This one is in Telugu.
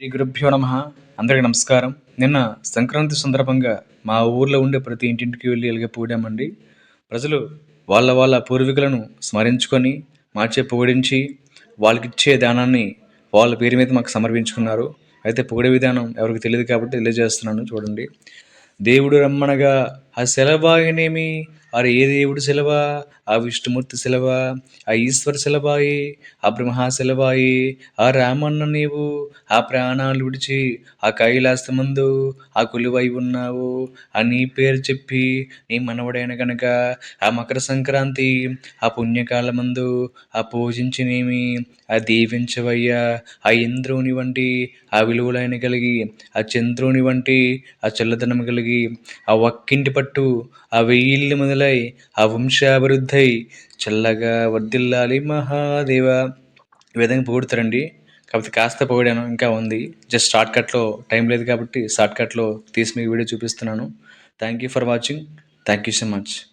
శ్రీ గురుభ్యో నమ. అందరికీ నమస్కారం. నిన్న సంక్రాంతి సందర్భంగా మా ఊర్లో ఉండే ప్రతి ఇంటింటికి వెళ్ళి ఎలుగ పూడామండి ప్రజలు వాళ్ళ వాళ్ళ పూర్వీకులను స్మరించుకొని మార్చే పొగిడించి వాళ్ళకిచ్చే దానాన్ని వాళ్ళ పేరు మీద మాకు సమర్పించుకున్నారు. అయితే పొగిడే విధానం ఎవరికి తెలియదు కాబట్టి తెలియజేస్తున్నాను చూడండి. దేవుడు రమ్మనగా ఆ సెలబాయినేమి వారు ఏ దేవుడు సెలవా? ఆ విష్ణుమూర్తి శిలవ ఆ ఈశ్వర శిలవాయి ఆ బ్రహ్మ శిలవాయి ఆ రామన్న నీవు? ఆ ప్రాణాలు విడిచి ఆ కైలాసమందు ఆ కొలువై ఉన్నావు? ఆ నీ పేరు చెప్పి నీ మనవడైన గనక ఆ మకర సంక్రాంతి ఆ పుణ్యకాలమందు ఆ పూజించినేమి ఆ దీవించవయ్యా. ఆ ఇంద్రుని వంటి ఆ విలువలైన కలిగి ఆ చంద్రుని వంటి ఆ చల్లదనం కలిగి ఆ ఒక్కింటి పట్టు ఆ వెయ్యిల్లి మొదలై ఆ వంశాభివృద్ధి చల్లగా వర్దిల్లాలి మహాదేవ. ఈ విధంగా పొగుడుతారండి. కాకపోతే కాస్త పొగిడాను ఇంకా ఉంది. జస్ట్ షార్ట్ కట్లో టైం లేదు కాబట్టి షార్ట్ కట్లో తీసి మీకు వీడియో చూపిస్తున్నాను. Thank you for watching. Thank you so much.